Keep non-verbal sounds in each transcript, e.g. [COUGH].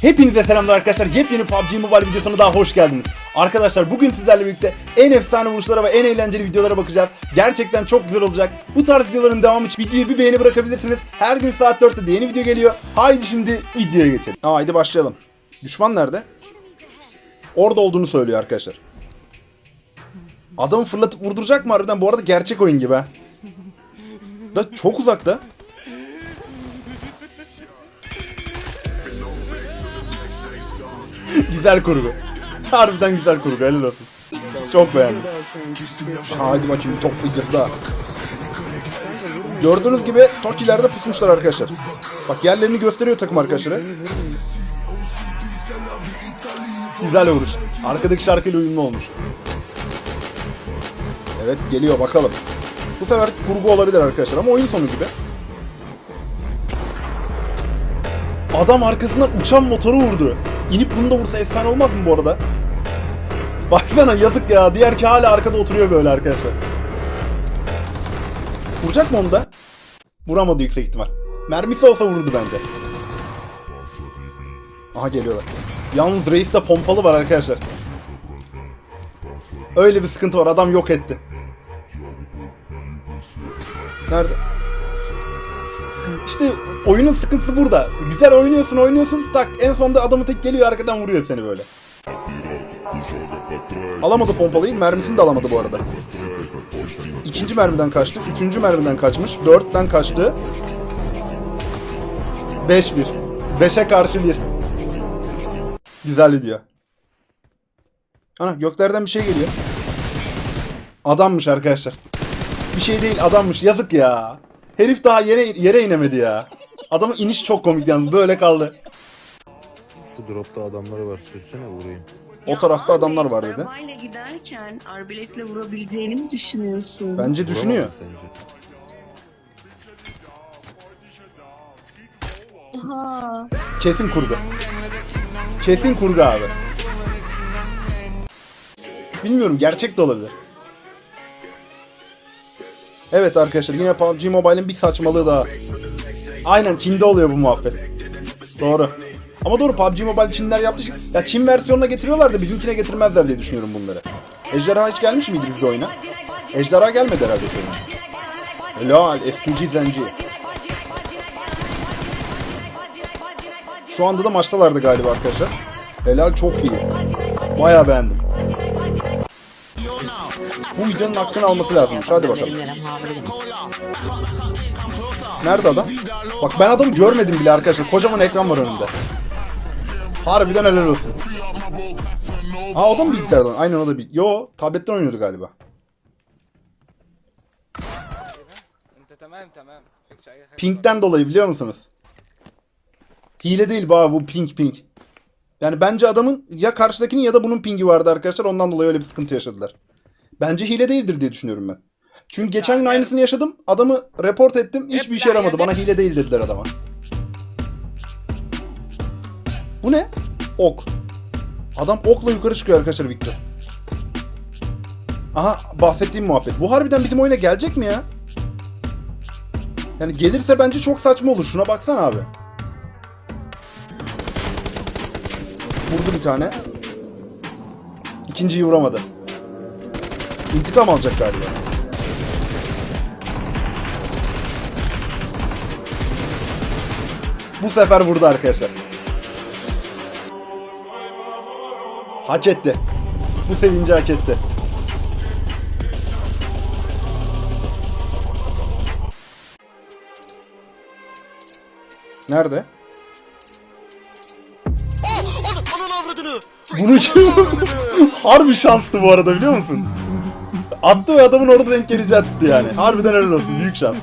Hepinize selamlar arkadaşlar. Yepyeni PUBG Mobile videosuna daha hoş geldiniz. Arkadaşlar bugün sizlerle birlikte en efsane vuruşlara ve en eğlenceli videolara bakacağız. Gerçekten çok güzel olacak. Bu tarz videoların devamı için videoya bir beğeni bırakabilirsiniz. Her gün saat 4'te de yeni video geliyor. Haydi şimdi videoya geçelim. Haydi başlayalım. Düşman nerede? Orada olduğunu söylüyor arkadaşlar. Adamı fırlatıp vurduracak mı harbiden? Bu arada gerçek oyun gibi ha. Da çok uzakta. [LAUGHS] güzel kurgu. Harbiden güzel kurgu helal olsun. Çok beğendim. Haydi bakayım top videosu da. Gördüğünüz gibi Toki'lerde pusmuşlar arkadaşlar. Bak yerlerini gösteriyor takım arkadaşları. Güzel vuruş. Arkadaki şarkıyla uyumlu olmuş. Evet geliyor bakalım. Bu sefer kurgu olabilir arkadaşlar ama oyun sonu gibi. Adam arkasından uçan motoru vurdu. İnip bunu da vursa efsane olmaz mı bu arada? Baksana yazık ya. Diğer ki hala arkada oturuyor böyle arkadaşlar. Vuracak mı onu da? Vuramadı yüksek ihtimal. Mermisi olsa vururdu bence. Aha geliyorlar. Yalnız reiste pompalı var arkadaşlar. Öyle bir sıkıntı var. Adam yok etti. Nerede? İşte oyunun sıkıntısı burada. Güzel oynuyorsun oynuyorsun tak en sonunda adamı tek geliyor arkadan vuruyor seni böyle. Alamadı pompalıyı mermisini de alamadı bu arada. İkinci mermiden kaçtı. Üçüncü mermiden kaçmış. Dörtten kaçtı. Beş bir. Beşe karşı bir. Güzel video. Ana göklerden bir şey geliyor. Adammış arkadaşlar. Bir şey değil adammış. Yazık ya. Herif daha yere yere inemedi ya. Adamın iniş çok komik yalnız böyle kaldı. Şu dropta adamları var sürsene vurayım. O tarafta adamlar var dedi. Arabayla giderken arbaletle vurabileceğini mi düşünüyorsun? Bence düşünüyor. Vuramaz sence? Oha. Kesin kurgu. Kesin kurgu abi. Bilmiyorum gerçek de olabilir. Evet arkadaşlar yine PUBG Mobile'in bir saçmalığı daha. Aynen Çin'de oluyor bu muhabbet. Doğru. Ama doğru PUBG Mobile Çinler yaptı. Ya Çin versiyonuna getiriyorlar da bizimkine getirmezler diye düşünüyorum bunları. Ejderha hiç gelmiş miydi bizde oyuna? Ejderha gelmedi herhalde şu oyuna. Helal SPG Zenci. Şu anda da maçtalardı galiba arkadaşlar. Helal çok iyi. Bayağı beğendim. Bu videonun hakkını alması lazımmış. Hadi bakalım. Nerede adam? Bak ben adamı görmedim bile arkadaşlar. Kocaman ekran var önümde. Harbiden helal olsun. Aa o da mı bilgisayardan? Aynen o da bil. Yo tabletten oynuyordu galiba. Pink'ten dolayı biliyor musunuz? Hile değil bu bu pink pink. Yani bence adamın ya karşıdakinin ya da bunun pingi vardı arkadaşlar. Ondan dolayı öyle bir sıkıntı yaşadılar. Bence hile değildir diye düşünüyorum ben. Çünkü geçen gün aynısını yaşadım. Adamı report ettim. Hiçbir işe yaramadı. Bana hile değil dediler adama. Bu ne? Ok. Adam okla yukarı çıkıyor arkadaşlar Victor. Aha bahsettiğim muhabbet. Bu harbiden bizim oyuna gelecek mi ya? Yani gelirse bence çok saçma olur. Şuna baksana abi. Vurdu bir tane. İkinciyi vuramadı. İntikam alacak galiba. Bu sefer vurdu arkadaşlar. Hak etti. Bu sevinci hak etti. Nerede? Bunu kim? [LAUGHS] Harbi şanslı bu arada biliyor musun? Attı ve adamın orada denk geleceği çıktı yani. Harbiden helal olsun. Büyük şans.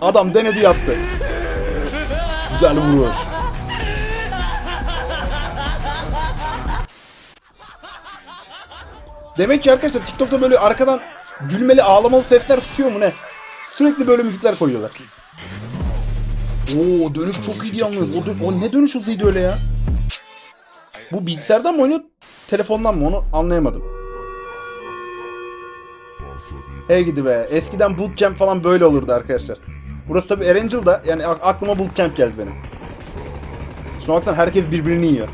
Adam denedi yaptı. Güzel vuruş. Demek ki arkadaşlar TikTok'ta böyle arkadan gülmeli ağlamalı sesler tutuyor mu ne? Sürekli böyle müzikler koyuyorlar. Oo dönüş çok iyiydi yalnız. O, o ne dönüş hızlıydı öyle ya? Bu bilgisayardan mı oynuyor? Telefondan mı onu anlayamadım. Hey gidi be. Eskiden bootcamp falan böyle olurdu arkadaşlar. Burası tabi Erangel'da yani aklıma bootcamp geldi benim. Şuna baksana herkes birbirini yiyor.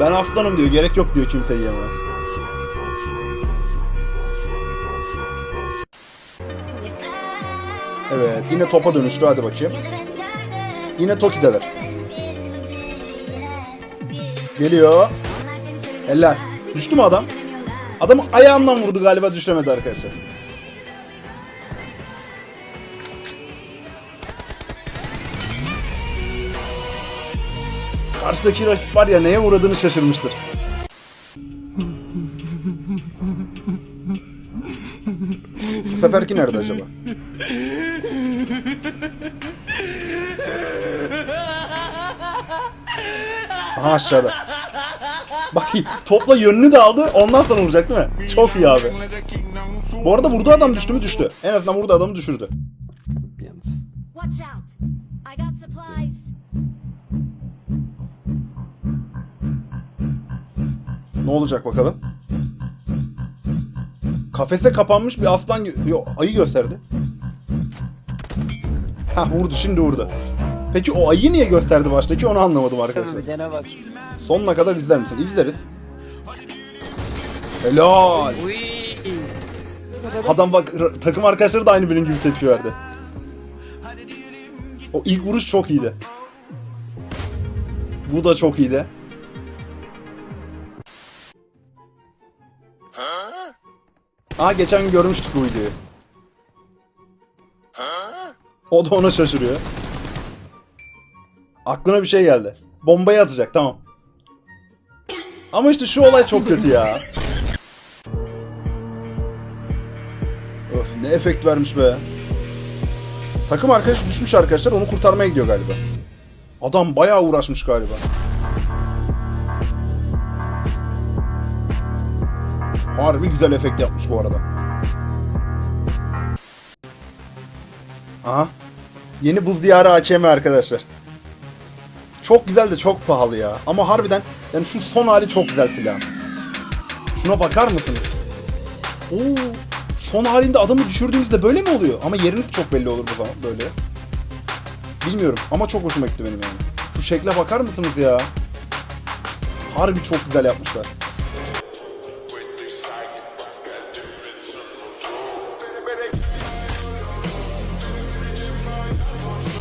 Ben aslanım diyor. Gerek yok diyor kimse yiyemeye. Evet yine topa dönüştü hadi bakayım. Yine Toki'deler. Geliyor. Eller. Düştü mü adam? Adam ayağından vurdu galiba düşüremedi arkadaşlar. Karşıdaki rakip var ya neye uğradığını şaşırmıştır. Bu seferki nerede acaba? Aha aşağıda. [LAUGHS] Topla yönünü de aldı ondan sonra vuracak değil mi? Çok iyi abi. Bu arada vurdu adam düştü mü düştü. En azından vurdu adamı düşürdü. Watch out! I got supplies. Ne olacak bakalım? Kafese kapanmış bir aslan Yo, ayı gösterdi. Ha vurdu şimdi vurdu. Peki o ayı niye gösterdi baştaki onu anlamadım arkadaşlar. Gene bak. Sonuna kadar izler misin? İzleriz. Helal. Adam bak takım arkadaşları da aynı benim gibi tepki verdi. O ilk vuruş çok iyiydi. Bu da çok iyiydi. Aa geçen gün görmüştük bu videoyu. O da ona şaşırıyor. Aklına bir şey geldi. Bombayı atacak tamam. Ama işte şu olay çok kötü ya. Öf ne efekt vermiş be. Takım arkadaşı düşmüş arkadaşlar onu kurtarmaya gidiyor galiba. Adam bayağı uğraşmış galiba. Harbi güzel efekt yapmış bu arada. Aha. Yeni buz diyarı AKM arkadaşlar. Çok güzel de çok pahalı ya. Ama harbiden yani şu son hali çok güzel silah. Şuna bakar mısınız? Oo, son halinde adamı düşürdüğünüzde böyle mi oluyor? Ama yeriniz çok belli olur bu zaman böyle. Bilmiyorum ama çok hoşuma gitti benim yani. Şu şekle bakar mısınız ya? Harbi çok güzel yapmışlar.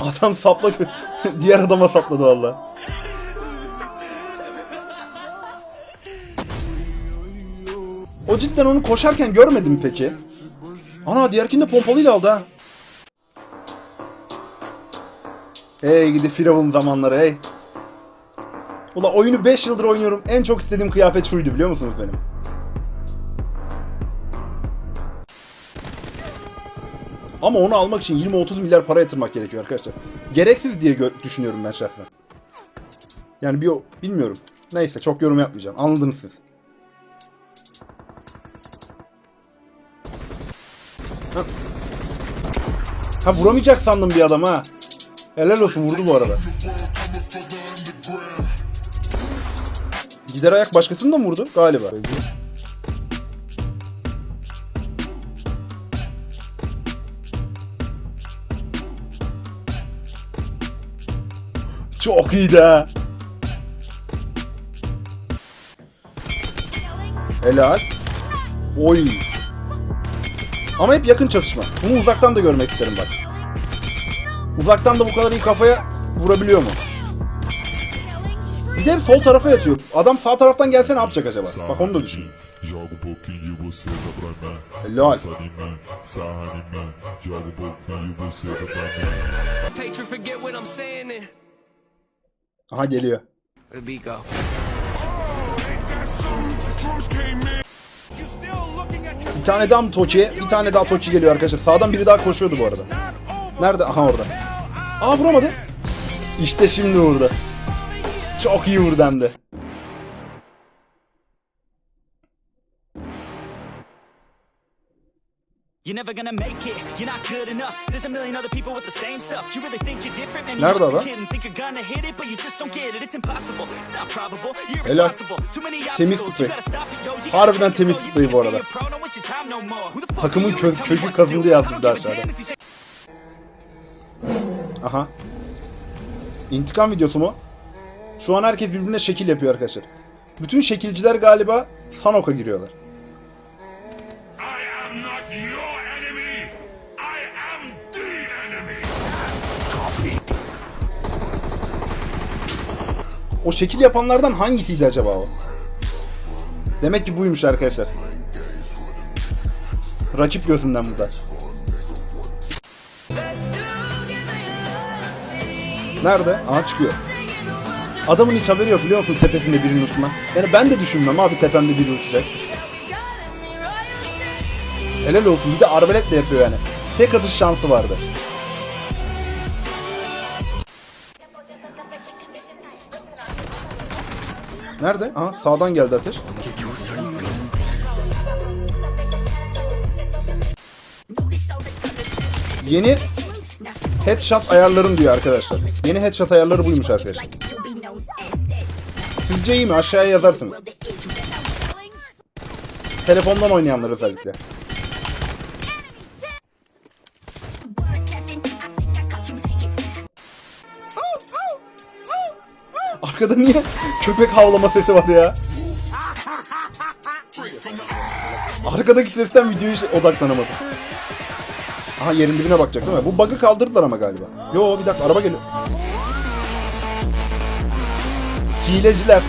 Adam sapla [LAUGHS] diğer adama sapladı valla. O cidden onu koşarken görmedin mi peki? Ana diğerkini de pompalıyla aldı ha. Hey gidi Firavun zamanları hey. Ula oyunu 5 yıldır oynuyorum. En çok istediğim kıyafet şuydu biliyor musunuz benim? Ama onu almak için 20-30 milyar para yatırmak gerekiyor arkadaşlar. Gereksiz diye düşünüyorum ben şahsen. Yani bir bilmiyorum. Neyse çok yorum yapmayacağım. Anladınız siz. Ha. ha vuramayacak sandım bir adam ha. Helal olsun vurdu bu arada. Gider ayak başkasını da mı vurdu? Galiba. Çok iyiydi ha. Helal. Oy. Ama hep yakın çatışma. Bunu uzaktan da görmek isterim bak. Uzaktan da bu kadar iyi kafaya vurabiliyor mu? Bir de hep sol tarafa yatıyor. Adam sağ taraftan gelse ne yapacak acaba? Bak onu da düşün. Joga. Patron, forget what I'm saying. Aha geliyor. Bir tane daha mı Toki? Bir tane daha Toki geliyor arkadaşlar. Sağdan biri daha koşuyordu bu arada. Nerede? Aha orada. Aa vuramadı. İşte şimdi vurdu. Çok iyi vurdu hem de. You're never gonna make it, you're not good enough. There's a million other people with the same stuff. You really think you're different, man? You Nerede must be adam? kidding. Think you're gonna hit it, but you just don't get it. It's impossible. It's not probable. You're Helal. irresponsible. Too many Temiz obstacles. You gotta stop it, yo. You Harbiden temiz sprey bu arada. your Takımın kö- kökü what to kazındı do? yazdı I don't give a aşağıda. Aha. İntikam videosu mu? Şu an herkes birbirine şekil yapıyor arkadaşlar. Bütün şekilciler galiba Sanok'a giriyorlar. O şekil yapanlardan hangisiydi acaba o? Demek ki buymuş arkadaşlar. Rakip gözünden bu. Nerede? Aha çıkıyor. Adamın hiç haberi yok biliyor musun tepesinde birinin uçtuğundan. Yani ben de düşünmem abi tepemde biri uçacak. Helal olsun bir de arbaletle yapıyor yani. Tek atış şansı vardı. Nerede? Aha sağdan geldi ateş. Yeni headshot ayarlarım diyor arkadaşlar. Yeni headshot ayarları buymuş arkadaşlar. Sizce iyi mi? Aşağıya yazarsınız. Telefondan oynayanlar özellikle. Arkada niye köpek havlama sesi var ya? Arkadaki sesten videoya odaklanamadım. Aha yerin dibine bakacak değil mi? Bu bug'ı kaldırdılar ama galiba. Yo bir dakika araba geliyor. Hileciler.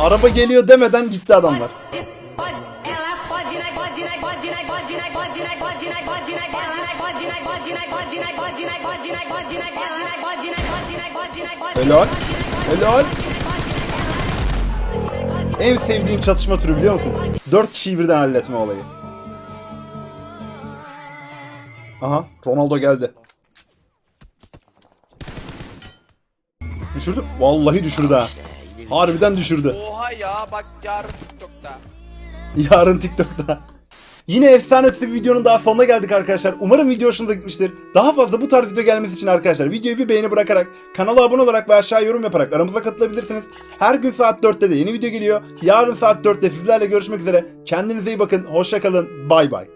Araba geliyor demeden gitti adamlar. Helal. Helal. En sevdiğim çatışma türü biliyor musun? Dört kişiyi birden halletme olayı. Aha Ronaldo geldi. Düşürdü. Vallahi düşürdü ha. Harbiden düşürdü. Oha ya bak yarın TikTok'ta. [LAUGHS] Yarın TikTok'ta. Yine efsane ötesi bir videonun daha sonuna geldik arkadaşlar. Umarım video hoşunuza gitmiştir. Daha fazla bu tarz video gelmesi için arkadaşlar videoyu bir beğeni bırakarak, kanala abone olarak ve aşağı yorum yaparak aramıza katılabilirsiniz. Her gün saat 4'te de yeni video geliyor. Yarın saat 4'te sizlerle görüşmek üzere. Kendinize iyi bakın. Hoşça kalın. Bay bay.